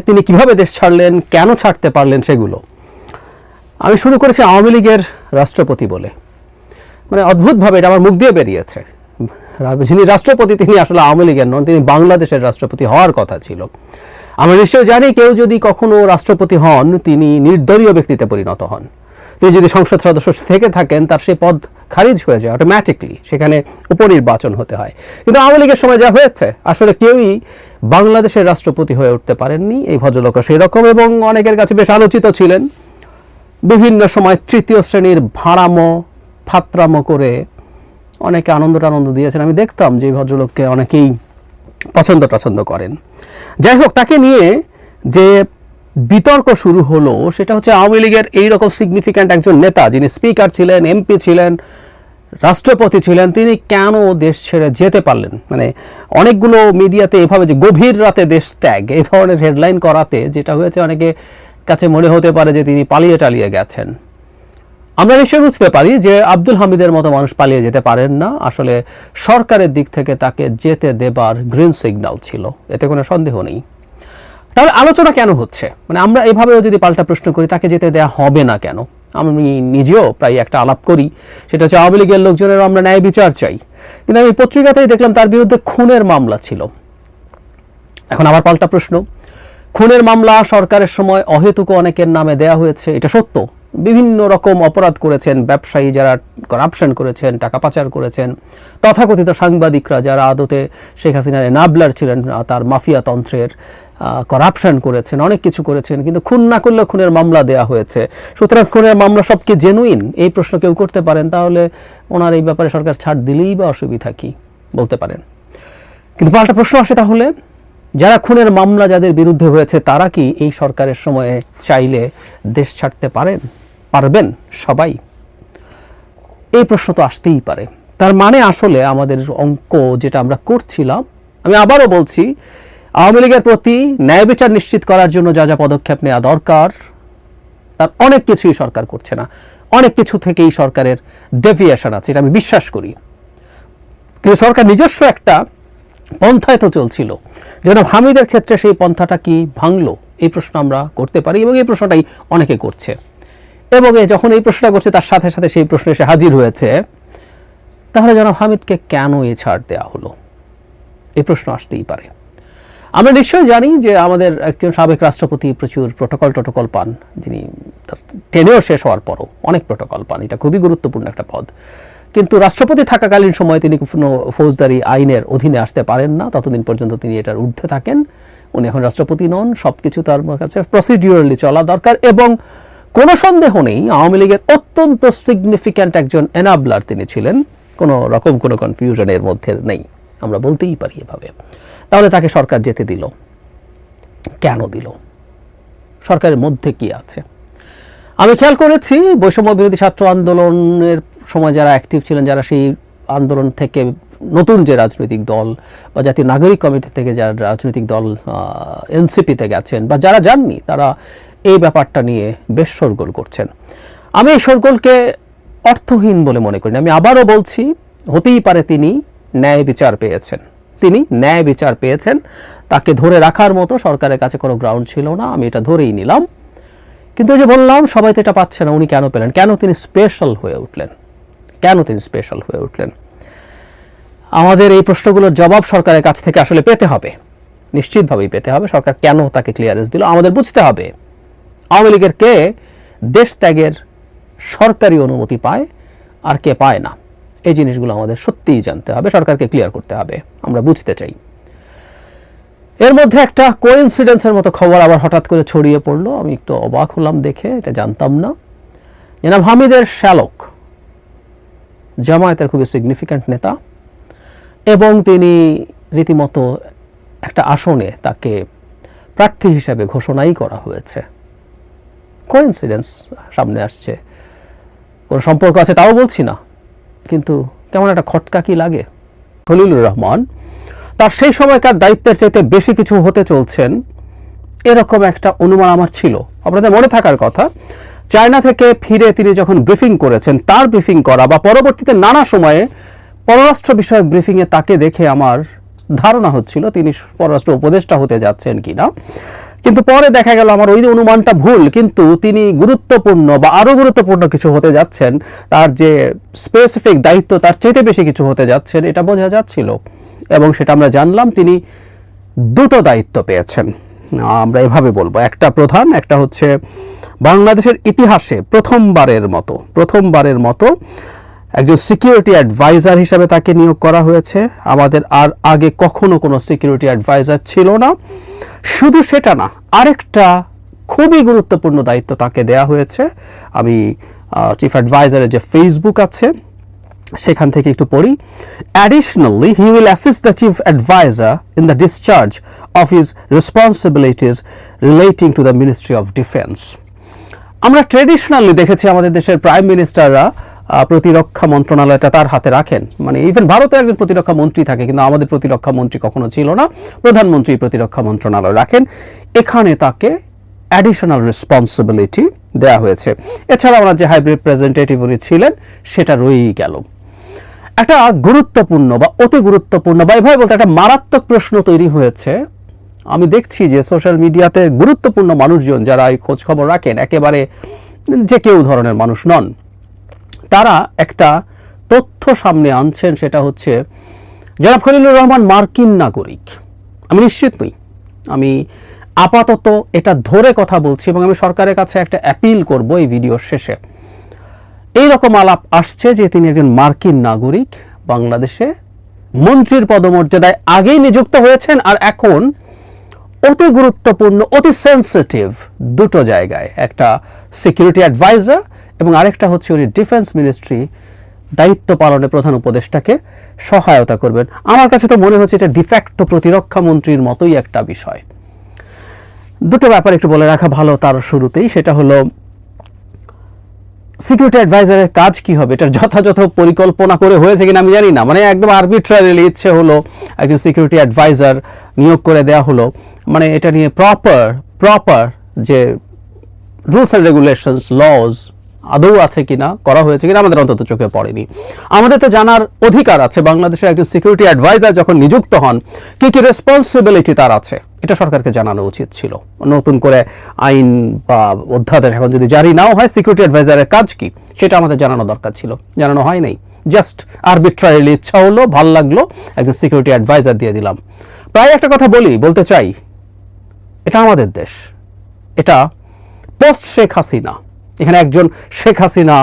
তিনি কীভাবে দেশ ছাড়লেন, কেন ছাড়তে পারলেন সেগুলো। আমি শুরু করেছি আওয়ামী লীগের রাষ্ট্রপতি বলে। মানে অদ্ভুতভাবে এটা আমার মুখ দিয়ে বেরিয়েছে। যিনি রাষ্ট্রপতি, তিনি আসলে আওয়ামী লীগের নন, তিনি বাংলাদেশের রাষ্ট্রপতি হওয়ার কথা ছিল। আমরা নিশ্চয়ই জানি কেউ যদি কখনো রাষ্ট্রপতি হন, তিনি নির্দলীয় ব্যক্তিতে পরিণত হন। তিনি যদি সংসদ সদস্য থেকে থাকেন, তার সেই পদ খারিজ হয়ে যায় অটোমেটিকলি সেখানে উপনির্বাচন হতে হয়। কিন্তু আওয়ামী লীগের সময় যা হয়েছে, আসলে কেউই বাংলাদেশের রাষ্ট্রপতি হয়ে উঠতে পারেননি এই ভদ্রলোক সেই রকম এবং অনেকের কাছে বেশ আলোচিত ছিলেন। বিভিন্ন সময় তৃতীয় শ্রেণির ভাড়ামো ফাত্রামো করে অনেকে আনন্দ টানন্দ দিয়েছেন। আমি দেখতাম যে ভদ্রলোককে অনেকেই পছন্দ টছন্দ করেন। যাই হোক, তাকে নিয়ে যে বিতর্ক শুরু হলো, সেটা হচ্ছে আওয়ামী লীগের এইরকম সিগনিফিক্যান্ট একজন নেতা যিনি স্পিকার ছিলেন এমপি ছিলেন, রাষ্ট্রপতি ছিলেন, তিনি কেন দেশ ছেড়ে যেতে পারলেন? মানে অনেকগুলো মিডিয়াতে এভাবে যে গভীর রাতে দেশ ত্যাগ, এই ধরনের হেডলাইন করাতে যেটা হয়েছে অনেকে কাছে মনে হতে পারে যে তিনি পালিয়ে টালিয়ে গেছেন। আমরা নিশ্চয়ই বুঝতে পারি যে আব্দুল হামিদের মতো মানুষ পালিয়ে যেতে পারেন না। আসলে সরকারের দিক থেকে তাকে যেতে দেবার গ্রিন সিগন্যাল ছিল। এতে কোনো সন্দেহ নেই। তাহলে আলোচনা কেন হচ্ছে? মানে আমরা এভাবেও যদি পাল্টা প্রশ্ন করি, তাকে যেতে দেয়া হবে না কেন? আমি নিজেও প্রায় একটা আলাপ করি, সেটা হচ্ছে আওয়ামী লীগের লোকজনেরও আমরা ন্যায় বিচার চাই। কিন্তু আমি পত্রিকাতেই দেখলাম তার বিরুদ্ধে খুনের মামলা ছিল। এখন আবার পাল্টা প্রশ্ন। খুনের মামলা সরকারের সময় অহেতুক অনেকের নামে দেয়া হয়েছে, এটা সত্য। বিভিন্ন রকম অপরাধ করেছেন, ব্যবসায়ী যারা করাপশন করেছেন, টাকা পাচার করেছেন, তথাকথিত সাংবাদিকরা যারা আদতে শেখ হাসিনার এনাবলার ছিলেন, তার মাফিয়া তন্ত্রের করাপশন করেছেন, অনেক কিছু করেছেন, কিন্তু খুন না করলে খুনের মামলা দেয়া হয়েছে। সুতরাং খুনের মামলা সব কি জেনুইন এই প্রশ্ন কেউ করতে পারেন, তাহলে ওনার এই ব্যাপারে সরকার ছাড় দিলেই বা অসুবিধা কি বলতে পারেন। কিন্তু পাল্টা প্রশ্ন আসে তাহলে, যারা খুনের মামলা যাদের বিরুদ্ধে হয়েছে, তারা কি এই সরকারের সময়ে চাইলে দেশ ছাড়তে পারেন? পারবেন সবাই? এই প্রশ্ন তো আসতেই পারে। তার মানে আসলে আমাদের অঙ্ক যেটা আমরা করছিলাম, আমি আবারও বলছি আওয়ামী লীগের প্রতি ন্যায় বিচার নিশ্চিত করার জন্য যা যা পদক্ষেপ নেওয়া দরকার, তার অনেক কিছুই সরকার করছে না। অনেক কিছু থেকেই সরকারের ডেভিয়েশন আছে, এটা আমি বিশ্বাস করি। কিন্তু সরকার নিজস্ব একটা পন্থায় তো চলছিল। যেন হামিদের ক্ষেত্রে সেই পন্থাটা কি ভাঙলো? এই প্রশ্ন আমরা করতে পারি এবং এই প্রশ্নটাই অনেকে করছে। এবং যখন এই প্রশ্নটা করছে, তার সাথে সাথে সেই প্রশ্ন এসে হাজির হয়েছে, তাহলে জনাব হামিদকে কেন এ ছাড় দেওয়া হলো? এই প্রশ্ন আসতেই পারে। আমরা নিশ্চয়ই জানি যে আমাদের একজন সাবেক রাষ্ট্রপতি প্রচুর প্রোটোকল টোটোকল পান, যিনি তার টেনেও শেষ হওয়ার পরও অনেক প্রোটোকল পান, এটা খুবই গুরুত্বপূর্ণ একটা পদ। কিন্তু রাষ্ট্রপতি থাকাকালীন সময় তিনি কোনো ফৌজদারি আইনের অধীনে আসতে পারেন না, ততদিন পর্যন্ত তিনি এটার ঊর্ধ্বে থাকেন। উনি এখন রাষ্ট্রপতি নন সব কিছু তার কাছে প্রসিডিউরালি চলা দরকার এবং কোনো সন্দেহ নেই, আওয়ামী লীগের অত্যন্ত সিগনিফিক্যান্ট একজন এনাবলার তিনি ছিলেন, কোনো রকম কোনো কনফিউশনের মধ্যে নেই। আমরা বলতেই পারি এভাবে। তাহলে তাকে সরকার যেতে দিল। কেন দিল? সরকারের মধ্যে কি আছে? আমি খেয়াল করেছি বৈষম্য বিরোধী ছাত্র আন্দোলনের সময় যারা অ্যাক্টিভ ছিলেন, যারা সেই আন্দোলন থেকে নতুন যে রাজনৈতিক দল বা জাতীয় নাগরিক কমিটি থেকে যারা রাজনৈতিক দল এনসিপিতে গেছেন বা যারা যাননি, তারা এই ব্যাপারটা নিয়ে বেশ শোরগোল করছেন। আমি এই শোরগোলকে অর্থহীন বলে মনে করি। আমি আবারও বলছি, হতেই পারে তিনি ন্যায় বিচার পেয়েছেন। তিনি ন্যায় বিচার পেয়েছেন। তাকে ধরে রাখার মতো সরকারের কাছে কোনো গ্রাউন্ড ছিল না, আমি এটা ধরেই নিলাম। কিন্তু যে বললাম, সবাই তো এটা পাচ্ছে না, উনি কেন পেলেন? কেন তিনি স্পেশাল হয়ে উঠলেন? কেন তিনি স্পেশাল হয়ে উঠলেন? আমাদের এই প্রশ্নগুলোর জবাব সরকারের কাছ থেকে আসলে পেতে হবে। নিশ্চিতভাবেই পেতে হবে। সরকার কেন তাকে ক্লিয়ারেন্স দিল? আমাদের বুঝতে হবে। আওয়ামী লীগের কে দেশ ত্যাগের সরকারি অনুমতি পায় আর কে পায় না? এই জিনিসগুলো আমাদের সত্যিই জানতে হবে। সরকারকে ক্লিয়ার করতে হবে। আমরা বুঝতে চাই। এর মধ্যে একটা কোইন্সিডেন্সের মতো খবর আবার হঠাৎ করে ছড়িয়ে পড়ল। আমি একটু অবাক হলাম দেখে, এটা জানতাম না। এনাম হামিদের শ্যালক, জামায়াতের খুবই সিগনিফিক্যান্ট নেতা এবং তিনি রীতিমতো একটা আসনে তাকে প্রার্থী হিসাবে ঘোষণাই করা হয়েছে। কোইন্সিডেন্স সামনে আসছে। কোনো সম্পর্ক আছে তাও বলছি না, কিন্তু কেমন একটা খটকা কি লাগে? খলিলুর রহমান তার সেই সময়কার দায়িত্বের চাইতে বেশি কিছু হতে চলছেন, এরকম একটা অনুমান আমার ছিল। আপনাদের মনে থাকার কথা, চায়না থেকে ফিরে তিনি যখন ব্রিফিং করেছেন, তার ব্রিফিং করা বা পরবর্তীতে নানা সময়ে পররাষ্ট্র বিষয়ক ব্রিফিংয়ে তাকে দেখে আমার ধারণা হচ্ছিল তিনি পররাষ্ট্র উপদেষ্টা হতে যাচ্ছেন কিনা। কিন্তু পরে দেখা গেল আমার ওই অনুমানটা ভুল, কিন্তু তিনি গুরুত্বপূর্ণ বা আরও গুরুত্বপূর্ণ কিছু হতে যাচ্ছেন, তার যে স্পেসিফিক দায়িত্ব তার চাইতে বেশি কিছু হতে যাচ্ছেন, এটা বোঝা যাচ্ছিল। এবং সেটা আমরা জানলাম, তিনি দুটো দায়িত্ব পেয়েছেন। আমরা এভাবে বলব। একটা প্রধান, একটা হচ্ছে বাংলাদেশের ইতিহাসে প্রথমবারের মতো প্রথমবারের মতো একজন সিকিউরিটি অ্যাডভাইজার হিসাবে তাকে নিয়োগ করা হয়েছে। আমাদের আর আগে কখনো কোনো সিকিউরিটি অ্যাডভাইজার ছিল না। শুধু সেটা না, আরেকটা খুবই গুরুত্বপূর্ণ দায়িত্ব তাকে দেয়া হয়েছে। আমি চিফ অ্যাডভাইজারের যে ফেসবুক আছে সেখান থেকে একটু পড়ি। Additionally he will assist the chief adviser in the discharge of his responsibilities relating to the ministry of defence আমরা ট্রেডিশনালি দেখেছি আমাদের দেশের প্রাইম মিনিস্টাররা প্রতিরক্ষা মন্ত্রণালয়টা তার হাতে রাখেন। মানে ইভেন ভারতে একজন প্রতিরক্ষা মন্ত্রী থাকে, কিন্তু আমাদের প্রতিরক্ষা মন্ত্রী কখনো ছিল না। প্রধানমন্ত্রী প্রতিরক্ষা মন্ত্রণালয় রাখেন। এখানে তাকে অ্যাডিশনাল রেসপন্সিবিলিটি দেওয়া হয়েছে। এছাড়া ওনার যে হাইব্রিড রিপ্রেজেন্টেটিভ উনি ছিলেন, সেটা রয়েই গেল। একটা গুরুত্বপূর্ণ বা অতি গুরুত্বপূর্ণ বা এভাবে বলতে একটা মারাত্মক প্রশ্ন তৈরি হয়েছে। আমি দেখছি যে সোশ্যাল মিডিয়াতে গুরুত্বপূর্ণ মানুষজন যারা এই খোঁজ খবর রাখেন, একেবারে যে কেউ ধরনের মানুষ নন, তারা একটা তথ্য সামনে আনছেন সেটা হচ্ছে, জনাব খলিলুর রহমান মার্কিন নাগরিক। আমি নিশ্চিত নই। আমি আপাতত এটা ধরে কথা বলছি এবং আমি সরকারের কাছে একটা অ্যাপিল করব এই ভিডিওর শেষে। এই রকম আলাপ আসছে যে তিনি একজন মার্কিন নাগরিক বাংলাদেশে মন্ত্রীর পদমর্যাদায় আগেই নিযুক্ত হয়েছেন আর এখন অতি গুরুত্বপূর্ণ, অতি সেন্সিটিভ দুটো জায়গায়, একটা সিকিউরিটি অ্যাডভাইজার এবং আরেকটা হচ্ছে উনি ডিফেন্স মিনিস্ট্রি দায়িত্ব পালনে প্রধান উপদেষ্টাকে সহায়তা করবেন। আমার কাছে তো মনে হচ্ছে এটা ডিফ্যাক্ট প্রতিরক্ষা মন্ত্রীর মতোই একটা বিষয়। দুটো ব্যাপার একটু বলে রাখা ভালো তার শুরুতেই, সেটা হলো সিকিউরিটি অ্যাডভাইজারের কাজ কি হবে? এটার যথাযথ পরিকল্পনা করে হয়েছে কিনা আমি জানি না। মানে একদম আরবিট্রারিলি ইচ্ছে হলো একজন সিকিউরিটি অ্যাডভাইজার নিয়োগ করে দেওয়া হলো। মানে এটা নিয়ে প্রপার প্রপার যে রুলস অ্যান্ড রেগুলেশনস লজ আদৌ আছে কিনা, করা হয়েছে কিনা আমাদের অন্তত চোখে পড়েনি। আমাদের তো জানার অধিকার আছে। বাংলাদেশের একজন সিকিউরিটি অ্যাডভাইজার যখন নিযুক্ত হন, কি কি রেসপন্সিবিলিটি তার আছে? এটা সরকারকে জানানো উচিত ছিল। নতুন করে আইন বা অধ্যাদেশ এখন যদি জারি নাও হয় সিকিউরিটি অ্যাডভাইজারের কাজ কি? সেটা আমাদের জানানো দরকার ছিল। জানানো হয় নাই। জাস্ট আরবিট্রারিলি ইচ্ছা হলো, ভালো লাগল, একজন সিকিউরিটি অ্যাডভাইজার দিয়ে দিলাম। প্রায় একটা কথা বলি, বলতে চাই, এটা আমাদের দেশ। এটা পোস্ট শেখ হাসিনা এখানে একজন শেখ হাসিনা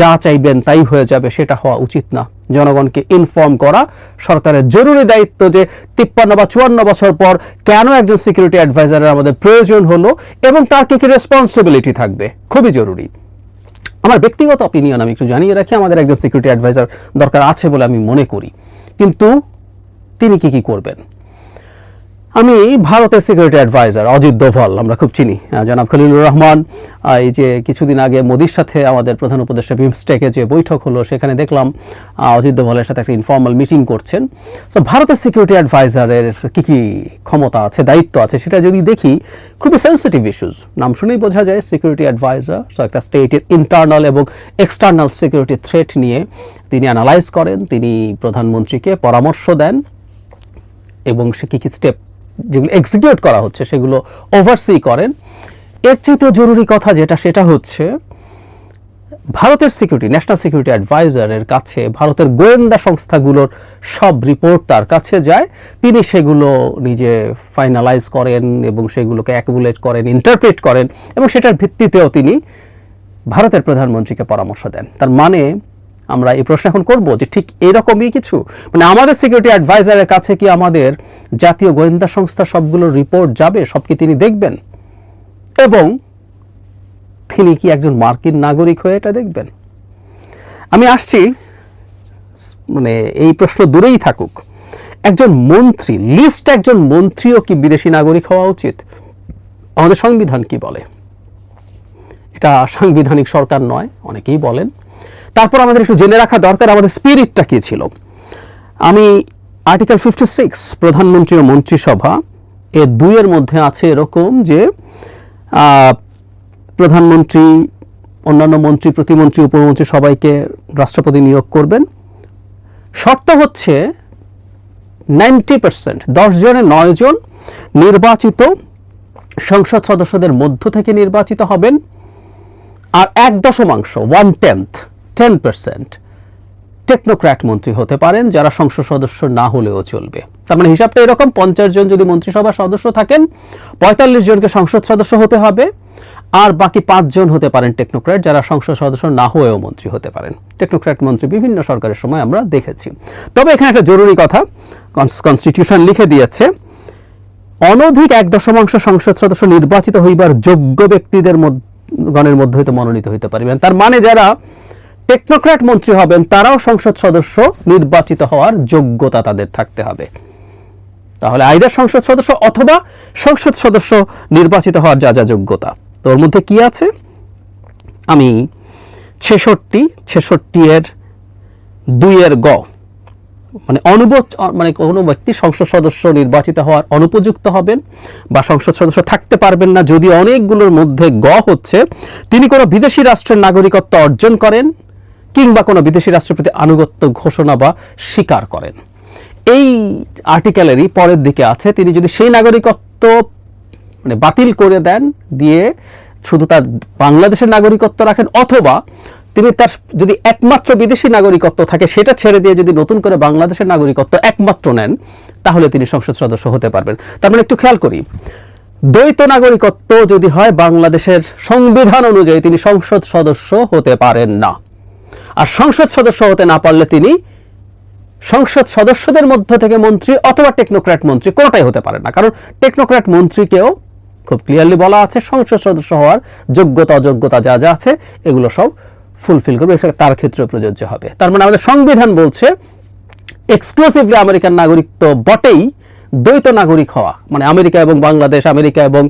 যা চাইবেন তাই হয়ে যাবে, সেটা হওয়া উচিত না। জনগণকে ইনফর্ম করা সরকারের জরুরি দায়িত্ব যে তিপ্পান্ন বা চুয়ান্ন বছর পর কেন একজন সিকিউরিটি অ্যাডভাইজারের আমাদের প্রয়োজন হলো এবং তার কি কি রেসপন্সিবিলিটি থাকবে, খুবই জরুরি। আমার ব্যক্তিগত অপিনিয়ন আমি একটু জানিয়ে রাখি, আমাদের একজন সিকিউরিটি অ্যাডভাইজার দরকার আছে বলে আমি মনে করি। কিন্তু তিনি কি কি করবেন? আমি ভারতের সিকিউরিটি অ্যাডভাইজার অজিত দোভাল, আমরা খুব চিনি। জনাব খলিলুর রহমান এই যে কিছুদিন আগে মোদির সাথে আমাদের প্রধান উপদেষ্টা বিমস্টেকে যে বৈঠক হলো, সেখানে দেখলাম অজিত দোভালের সাথে একটা ইনফর্মাল মিটিং করছেন। সো ভারতের সিকিউরিটি অ্যাডভাইজারের কী কী ক্ষমতা আছে, দায়িত্ব আছে, সেটা যদি দেখি, খুবই সেন্সিটিভ ইস্যুস নাম শুনেই বোঝা যায় সিকিউরিটি অ্যাডভাইজার সো একটা স্টেটের ইন্টারনাল এবং এক্সটার্নাল সিকিউরিটি থ্রেট নিয়ে তিনি অ্যানালাইজ করেন, তিনি প্রধানমন্ত্রীকে পরামর্শ দেন, এবং সে কী কী স্টেপ যেগুলো এক্সিকিউট করা হচ্ছে, সেগুলো ওভারসি করেন। এর চাইতে জরুরি কথা যেটা, সেটা হচ্ছে ভারতের সিকিউরিটি ন্যাশনাল সিকিউরিটি অ্যাডভাইজারের কাছে, ভারতের গোয়েন্দা সংস্থাগুলোর সব রিপোর্ট তার কাছে যায়। তিনি সেগুলো নিজে ফাইনালাইজ করেন এবং সেগুলোকে অ্যাকুমুলেট করেন ইন্টারপ্রেট করেন এবং সেটার ভিত্তিতেও তিনি ভারতের প্রধানমন্ত্রীকে পরামর্শ দেন। তার মানে আমরা এই প্রশ্ন এখন করব যে ঠিক এরকমই কিছু? মানে আমাদের সিকিউরিটি অ্যাডভাইজারের কাছে কি আমাদের জাতীয় গোয়েন্দা সংস্থা সবগুলো রিপোর্ট যাবে সব কি তিনি দেখবেন? এবং তিনি কি একজন মার্কিন নাগরিক হয়ে এটা দেখবেন? আমি আসছি মানে এই প্রশ্ন দূরেই থাকুক। একজন মন্ত্রী, লিস্ট একজন মন্ত্রীও কি বিদেশি নাগরিক হওয়া উচিত? আমাদের সংবিধান কি বলে? এটা সাংবিধানিক সরকার নয়, অনেকেই বলেন। তারপর আমাদের একটু জেনে রাখা দরকার, আমাদের স্পিরিটটা কী ছিল? আমি আর্টিকেল ফিফটি সিক্স প্রধানমন্ত্রী ও মন্ত্রিসভা এর দুইয়ের মধ্যে আছে এরকম যে প্রধানমন্ত্রী অন্যান্য মন্ত্রী, প্রতিমন্ত্রী, উপমন্ত্রী সবাইকে রাষ্ট্রপতি নিয়োগ করবেন। শর্ত হচ্ছে নাইনটি পার্সেন্ট দশ জনে নয় জন নির্বাচিত সংসদ সদস্যদের মধ্য থেকে নির্বাচিত হবেন। আর এক দশমাংশ one tenth ten percent technocrat মন্ত্রী হতে পারেন, যারা সংসদ সদস্য না হলেও চলবে। তার মানে হিসাবটা এরকম, পঞ্চাশ জন যদি মন্ত্রিসভার সদস্য থাকেন, পঁয়তাল্লিশ জনকে সংসদ সদস্য হতে হবে, আর বাকি পাঁচজন হতে পারেন টেকনোক্র্যাট, যারা সংসদ সদস্য না হয়েও মন্ত্রী হতে পারেন। টেকনোক্র্যাট মন্ত্রী বিভিন্ন সরকারের সময় আমরা দেখেছি। তবে এখানে একটা জরুরি কথা কনস্টিটিউশন লিখে দিয়েছে, অনধিক এক দশমাংশ সংসদ সদস্য নির্বাচিত হইবার যোগ্য ব্যক্তিদের গণের মধ্যে হইতে মনোনীত হইতে পারিবেন। তার মানে যারা টেকনোক্র্যাট মন্ত্রী হবেন, তারাও সংসদ সদস্য, নির্বাচিত হওয়ার যোগ্যতা তাদের থাকতে হবে। তাহলে আইদার সংসদ সদস্য অথবা সংসদ সদস্য নির্বাচিত হওয়ার যা যা যোগ্যতা, তো ওর মধ্যে কি আছে? আমি ছেষট্টি ছেষট্টি এর দুইয়ের গ মানে অনুপ মানে কোনো ব্যক্তি সংসদ সদস্য নির্বাচিত হওয়ার অনুপযুক্ত হবেন বা সংসদ সদস্য থাকতে পারবেন না, যদি অনেকগুলোর মধ্যে গ হচ্ছে, তিনি কোনো বিদেশি রাষ্ট্রের নাগরিকত্ব অর্জন করেন কিংবা কোনো বিদেশি রাষ্ট্রপতি আনুগত্য ঘোষণা বা স্বীকার করেন। এই আর্টিকেলেরই পরের দিকে আছে, তিনি যদি সেই নাগরিকত্ব মানে বাতিল করে দেন, দিয়ে শুধু তার বাংলাদেশের নাগরিকত্ব রাখেন, অথবা তিনি তার যদি একমাত্র বিদেশি নাগরিকত্ব থাকে, সেটা ছেড়ে দিয়ে যদি নতুন করে বাংলাদেশের নাগরিকত্ব একমাত্র নেন, তাহলে তিনি সংসদ সদস্য হতে পারবেন। তার মানে একটু খেয়াল করি, দ্বৈত নাগরিকত্ব যদি হয়, বাংলাদেশের সংবিধান অনুযায়ী তিনি সংসদ সদস্য হতে পারেন না। আর সংসদ সদস্য হতে না পারলে তিনি সংসদ সদস্যদের মধ্য থেকে মন্ত্রী অথবা টেকনোক্র্যাট মন্ত্রী কোনোটাই হতে পারে না। কারণ টেকনোক্র্যাট মন্ত্রীকেও খুব ক্লিয়ারলি বলা আছে, সংসদ সদস্য হওয়ার যোগ্যতা, অযোগ্যতা যা যা আছে, এগুলো সব ফুলফিল করবে। তার ক্ষেত্রে প্রযোজ্য হবে। তার মানে আমাদের সংবিধান বলছে এক্সক্লুসিভলি আমেরিকান নাগরিক তো বটেই দ্বৈত নাগরিক হওয়া। মানে আমেরিকা এবং বাংলাদেশ, আমেরিকা এবং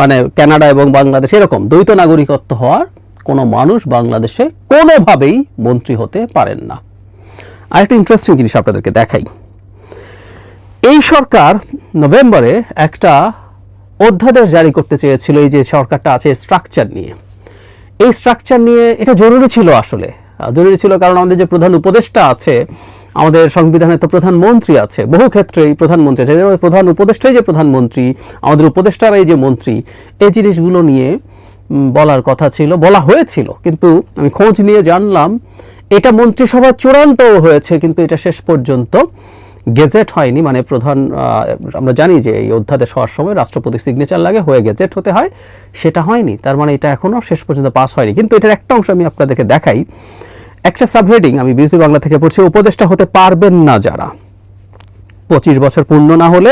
মানে কানাডা এবং বাংলাদেশ, এরকম দ্বৈত নাগরিকত্ব হওয়ার কোনো মানুষ বাংলাদেশে কোনোভাবেই মন্ত্রী হতে পারেন না। আরেকটা ইন্টারেস্টিং জিনিস আপনাদেরকে দেখাই। এই সরকার নভেম্বরে একটা অধ্যাদেশ জারি করতে চেয়েছিল, এই যে সরকারটা আছে স্ট্রাকচার নিয়ে। এই স্ট্রাকচার নিয়ে এটা জরুরি ছিল আসলে। জরুরি ছিল কারণ আমাদের যে প্রধান উপদেষ্টা আছে, আমাদের সংবিধানে তো প্রধানমন্ত্রী আছে, বহু ক্ষেত্রেই প্রধানমন্ত্রী আছে। প্রধান উপদেষ্টাই যে প্রধানমন্ত্রী, আমাদের উপদেষ্টারাই যে মন্ত্রী, এই জিনিসগুলো নিয়ে বলার কথা ছিল, বলা হয়েছিল, কিন্তু আমি খোঁজ নিয়ে জানলাম, এটা মন্ত্রিসভা চূড়ান্ত হয়েছে, কিন্তু এটা শেষ পর্যন্ত গেজেট হয়নি মানে প্রধান আমরা জানি যে এই অধ্যাদেশ হওয়ার সময় রাষ্ট্রপতি সিগনেচার লাগে, হয়ে গেজেট হতে হয়, সেটা হয়নি, তার মানে এটা এখনও শেষ পর্যন্ত পাস হয়নি, কিন্তু এটার একটা অংশ আমি আপনাদেরকে দেখাই, একটা সাবহেডিং আমি বিজলি বাংলা থেকে পড়ছি, উপদেষ্টা হতে পারবেন না যারা। পঁচিশ বছর পূর্ণ না হলে।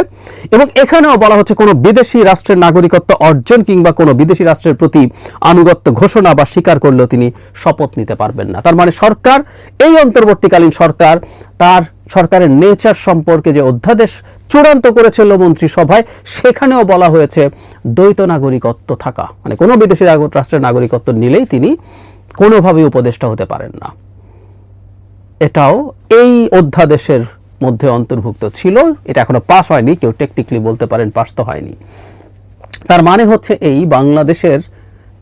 এবং এখানেও বলা হচ্ছে কোনো বিদেশি রাষ্ট্রের নাগরিকত্ব অর্জন কিংবা কোনো বিদেশি রাষ্ট্রের প্রতি আনুগত্য ঘোষণা বা স্বীকার করলেও তিনি শপথ নিতে পারবেন না। তার মানে সরকার, এই অন্তর্বর্তীকালীন সরকার, তার সরকারের নেচার সম্পর্কে যে অধ্যাদেশ চূড়ান্ত করেছিল মন্ত্রিসভায়, সেখানেও বলা হয়েছে দ্বৈত নাগরিকত্ব থাকা। মানে কোনো বিদেশি রাষ্ট্রের নাগরিকত্ব নিলেই তিনি কোনোভাবেই উপদেষ্টা হতে পারেন না। এটাও এই অধ্যাদেশের মধ্যে অন্তর্ভুক্ত ছিল। এটা এখনও পাস হয়নি, কেউ টেকনিক্যালি বলতে পারেন পাস তো হয়নি। তার মানে হচ্ছে এই বাংলাদেশের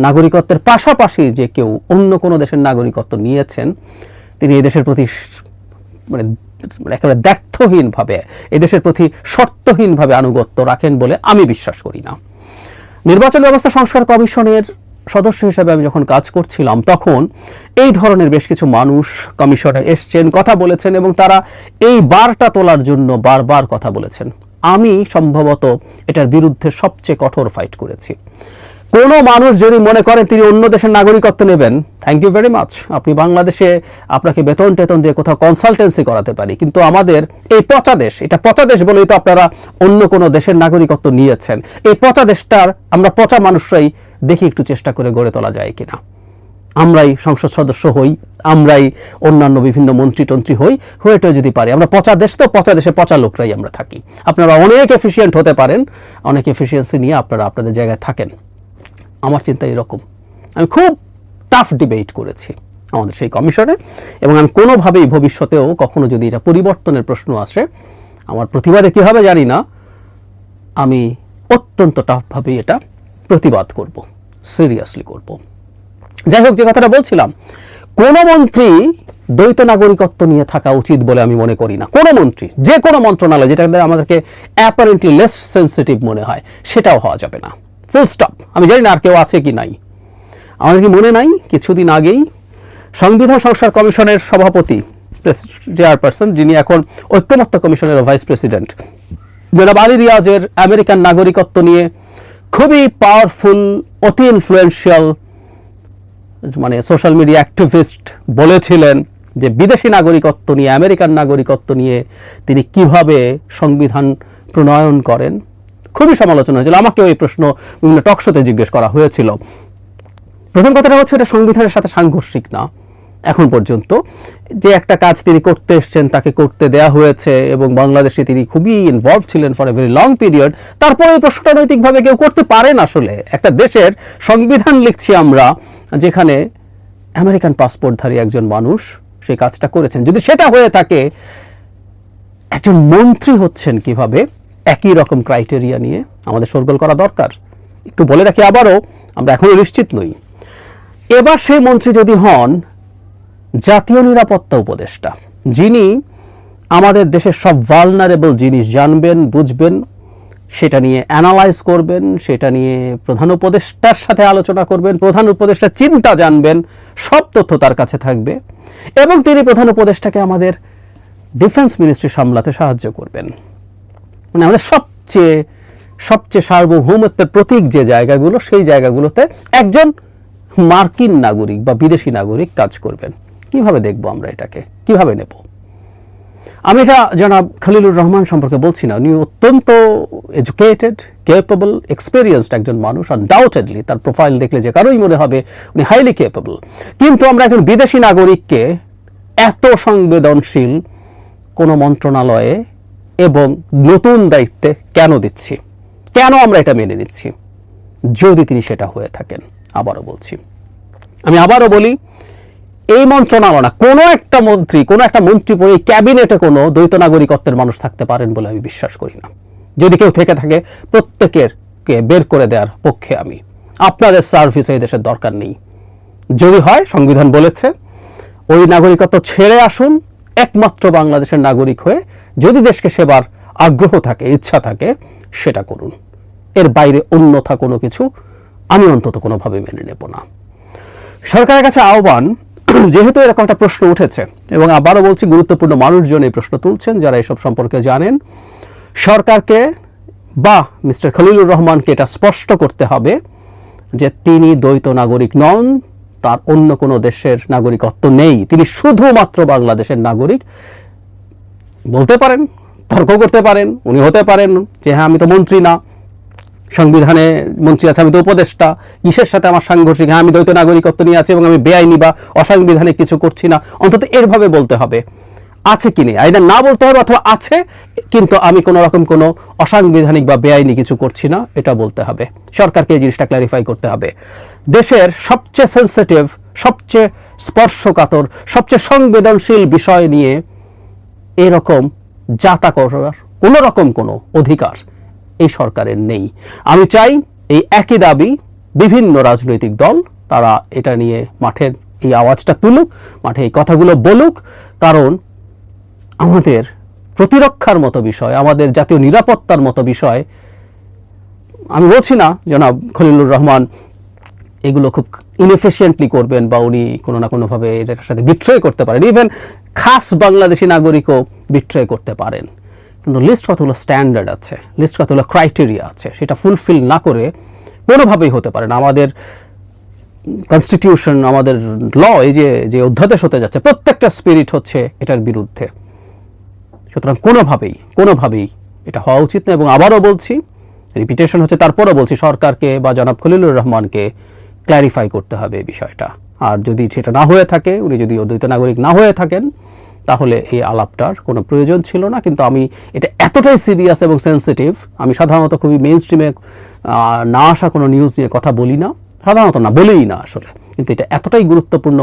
নাগরিকত্বের পাশাপাশি যে কেউ অন্য কোনো দেশের নাগরিকত্ব নিয়েছেন, তিনি এই দেশের প্রতি মানে একেবারে দ্ব্যর্থহীনভাবে এই দেশের প্রতি শর্তহীনভাবে আনুগত্য রাখেন বলে আমি বিশ্বাস করি না। নির্বাচন ব্যবস্থা সংস্কার কমিশনের সদস্য হিসেবে আমি যখন কাজ করছিলাম, তখন এই ধরনের বেশ কিছু মানুষ কমিশনে এসছেন, কথা বলেছেন এবং তারা এই বারটা তোলার জন্য বারবার কথা বলেছেন। আমি সম্ভবত এটার বিরুদ্ধে সবচেয়ে কঠোর ফাইট করেছি। কোনো মানুষ যদি মনে করেন তিনি অন্য দেশের নাগরিকত্ব নেবেন থ্যাংক ইউ ভেরি মাচ আপনি বাংলাদেশে আপনাকে বেতন টেতন দিয়ে কোথাও কনসালটেন্সি করাতে পারি, কিন্তু আমাদের এই পচা দেশ, এটা পচা দেশ বলেই তো আপনারা অন্য কোনো দেশের নাগরিকত্ব নিয়েছেন। এই পচা দেশটার আমরা পচা মানুষরাই দেখি একটু চেষ্টা করে গড়ে তোলা যায় কিনা। আমরাই সংসদ সদস্য হই, আমরাই অন্যান্য বিভিন্ন মন্ত্রী টন্ত্রী হই হয়েটা যদি পারি। আমরা পচা দেশ তো, পচা দেশে পচা লোকরাই আমরা থাকি। আপনারা অনেক এফিসিয়েন্ট হতে পারেন, অনেক এফিসিয়েন্সি নিয়ে আপনারা আপনাদের জায়গায় থাকেন। আমার চিন্তা এরকম। আমি খুব টাফ ডিবেট করেছি আমাদের সেই কমিশনে এবং আমি কোনোভাবেই ভবিষ্যতেও কখনো যদি এটা পরিবর্তনের প্রশ্ন আসে, আমার প্রতিবাদে কী হবে জানি না। আমি অত্যন্ত টাফভাবে এটা প্রতিবাদ করব সিরিয়াসলি করব। যাই হোক যে কথাটা বলছিলাম, কোন মন্ত্রী দ্বৈত নাগরিকত্ব নিয়ে থাকা উচিত বলে আমি মনে করি না। কোনো মন্ত্রী, যে কোনো মন্ত্রণালয়, যেটা আমাদেরকে অ্যাপারেন্টলি লেস সেন্সিটিভ মনে হয়, সেটাও হওয়া যাবে না। ফুল স্টপ আমি জানি না আর কেউ আছে কি নাই। আমাদের কি মনে নাই? কিছুদিন আগেই সংবিধান সংস্কার কমিশনের সভাপতি চেয়ারপারসন, যিনি এখন ঐক্যমত্য কমিশনের ভাইস প্রেসিডেন্ট, জনাব আলী রিয়াজের আমেরিকান নাগরিকত্ব নিয়ে খুবই পাওয়ারফুল অতি ইনফ্লুয়েন্সিয়াল মানে সোশ্যাল মিডিয়া অ্যাক্টিভিস্ট বলেছিলেন যে বিদেশি নাগরিকত্ব নিয়ে, আমেরিকান নাগরিকত্ব নিয়ে তিনি কীভাবে সংবিধান প্রণয়ন করেন, খুবই সমালোচনা হয়েছিল। আমাকেও এই প্রশ্ন বিভিন্ন টকশোতে জিজ্ঞেস করা হয়েছিল। প্রথম কথাটা হচ্ছে, এটা সংবিধানের সাথে সাংঘর্ষিক না। এখন পর্যন্ত। যে একটা কাজ তিনি করতে এসছেন, তাকে করতে দেয়া হয়েছে এবং বাংলাদেশে তিনি খুবই ইনভলভ ছিলেন for a very long period তারপরে এই প্রশ্নটা নৈতিকভাবে কেউ করতে পারেন আসলে। একটা দেশের সংবিধান লিখছি আমরা, যেখানে আমেরিকান পাসপোর্টধারী একজন মানুষ সেই কাজটা করেছেন। যদি সেটা হয়ে থাকে, একজন মন্ত্রী হচ্ছেন কীভাবে, একই রকম ক্রাইটেরিয়া নিয়ে আমাদের সরগোল করা দরকার। একটু বলে রাখি আবারও, আমরা এখনও নিশ্চিত নই। এবার সেই মন্ত্রী যদি হন জাতীয় নিরাপত্তা উপদেষ্টা। যিনি আমাদের দেশের সব ভালনারেবল জিনিস জানবেন, বুঝবেন, সেটা নিয়ে অ্যানালাইজ করবেন, সেটা নিয়ে প্রধান উপদেষ্টার সাথে আলোচনা করবেন, প্রধান উপদেষ্টার চিন্তা জানবেন, সব তথ্য তার কাছে থাকবে এবং তিনি প্রধান উপদেষ্টাকে আমাদের ডিফেন্স মিনিস্ট্রি সামলাতে সাহায্য করবেন। মানে আমাদের সবচেয়ে সবচেয়ে সার্বভৌমত্বের প্রতীক যে জায়গাগুলো, সেই জায়গাগুলোতে একজন মার্কিন নাগরিক বা বিদেশি নাগরিক কাজ করবেন। কীভাবে দেখব আমরা এটাকে? কীভাবে নেব? আমি এটা জনাব খলিলুর রহমান সম্পর্কে বলছি না। উনি অত্যন্ত এডুকেটেড কেপেবল এক্সপিরিয়েন্সড একজন মানুষ। আনডাউটেডলি তার প্রোফাইল দেখলে যে কারোই মনে হবে উনি হাইলি কেপেবল কিন্তু আমরা একজন বিদেশি নাগরিককে এত সংবেদনশীল কোনো মন্ত্রণালয়ে এবং নতুন দায়িত্বে কেন দিচ্ছি? কেন আমরা এটা মেনে নিচ্ছি? যদি তিনি সেটা হয়ে থাকেন, আবারও বলছি। আমি আবারও বলি এই মন্ত্রণালয় না, কোনো একটা মন্ত্রী, কোনো একটা মন্ত্রী পরে ক্যাবিনেটে কোনো দ্বৈত নাগরিকত্বের মানুষ থাকতে পারেন বলে আমি বিশ্বাস করি না। যদি কেউ থেকে থাকে প্রত্যেকের কে বের করে দেওয়ার পক্ষে আমি। আপনাদের সার্ভিস এই দেশের দরকার নেই। যদি হয়, সংবিধান বলেছে, ওই নাগরিকত্ব ছেড়ে আসুন, একমাত্র বাংলাদেশের নাগরিক হয়ে যদি দেশকে সেবার আগ্রহ থাকে, ইচ্ছা থাকে, সেটা করুন। এর বাইরে অন্যথা কোনো কিছু আমি অন্তত কোনোভাবে মেনে নেব না। সরকারের কাছে আহ্বান যেহেতু এরকম একটা প্রশ্ন উঠেছে, এবং আবারও বলছি গুরুত্বপূর্ণ মানুষজন এই প্রশ্ন তুলছেন, যারা এসব সম্পর্কে জানেন, সরকারকে বা মিস্টার খলিলুর রহমানকে এটা স্পষ্ট করতে হবে যে তিনি দ্বৈত নাগরিক নন, তার অন্য কোনো দেশের নাগরিকত্ব নেই। তিনি শুধুমাত্র বাংলাদেশের নাগরিক। বলতে পারেন, তর্ক করতে পারেন, উনি হতে পারেন যে হ্যাঁ আমি তো মন্ত্রী না। সংবিধানে মন্ত্রী আছে, আমি তো উপদেষ্টা। কিসের সাথে আমার সাংঘর্ষিক? হ্যাঁ আমি দ্বৈত নাগরিকত্ব নিয়ে আছি এবং আমি বেআইনি বা অসাংবিধানিক কিছু করছি না। অন্তত এরভাবে বলতে হবে। আছে কি নেই? আইদার না বলতে হবে অথবা আছে, কিন্তু আমি কোনো রকম কোনো অসাংবিধানিক বা বেআইনি কিছু করছি না, এটা বলতে হবে। সরকারকে এই জিনিসটা ক্ল্যারিফাই করতে হবে। দেশের সবচেয়ে সেন্সিটিভ সবচেয়ে স্পর্শকাতর, সবচেয়ে সংবেদনশীল বিষয় নিয়ে এরকম যাতা করার কোনো রকম কোনো অধিকার এই সরকারের নেই। আমি চাই এই একই দাবি বিভিন্ন রাজনৈতিক দল, তারা এটা নিয়ে মাঠের এই আওয়াজটা তুলুক, মাঠে এই কথাগুলো বলুক, কারণ আমাদের প্রতিরক্ষার মতো বিষয়, আমাদের জাতীয় নিরাপত্তার মতো বিষয়, আমি বলছি না, জনাব খলিলুর রহমান, এগুলো খুব ইনএফিসিয়েন্টলি করবেন বা উনি কোনো না কোনোভাবে এটার সাথে বিট্রয় করতে পারেন। ইভেন খাস বাংলাদেশি নাগরিকও বিট্রয় করতে পারেন। কিন্তু লিস্ট কতগুলো স্ট্যান্ডার্ড আছে লিস্ট কতগুলো ক্রাইটেরিয়া আছে, সেটা ফুলফিল না করে কোনোভাবেই হতে পারে না। আমাদের কনস্টিটিউশন আমাদের ল এই যে যে অধ্যাদেশ হতে যাচ্ছে, প্রত্যেকটা স্পিরিট হচ্ছে এটার বিরুদ্ধে। সুতরাং কোনোভাবেই কোনোভাবেই এটা হওয়া উচিত না এবং আবারও বলছি রিপিটেশন হচ্ছে, তারপরও বলছি, সরকারকে বা জনাব খলিলুর রহমানকে ক্ল্যারিফাই করতে হবে এই বিষয়টা। আর যদি সেটা না হয়ে থাকে, উনি যদি অদ্বৈত নাগরিক না হয়ে থাকেন তাহলে এই আলাপটার কোনো প্রয়োজন ছিল না, কিন্তু আমি এটা এতটাই সিরিয়াস এবং সেন্সিটিভ আমি সাধারণত খুবই মেন স্ট্রিমে না আসা কোনো নিউজ নিয়ে কথা বলি না, সাধারণত না, বলেই না আসলে। কিন্তু এটা এতটাই গুরুত্বপূর্ণ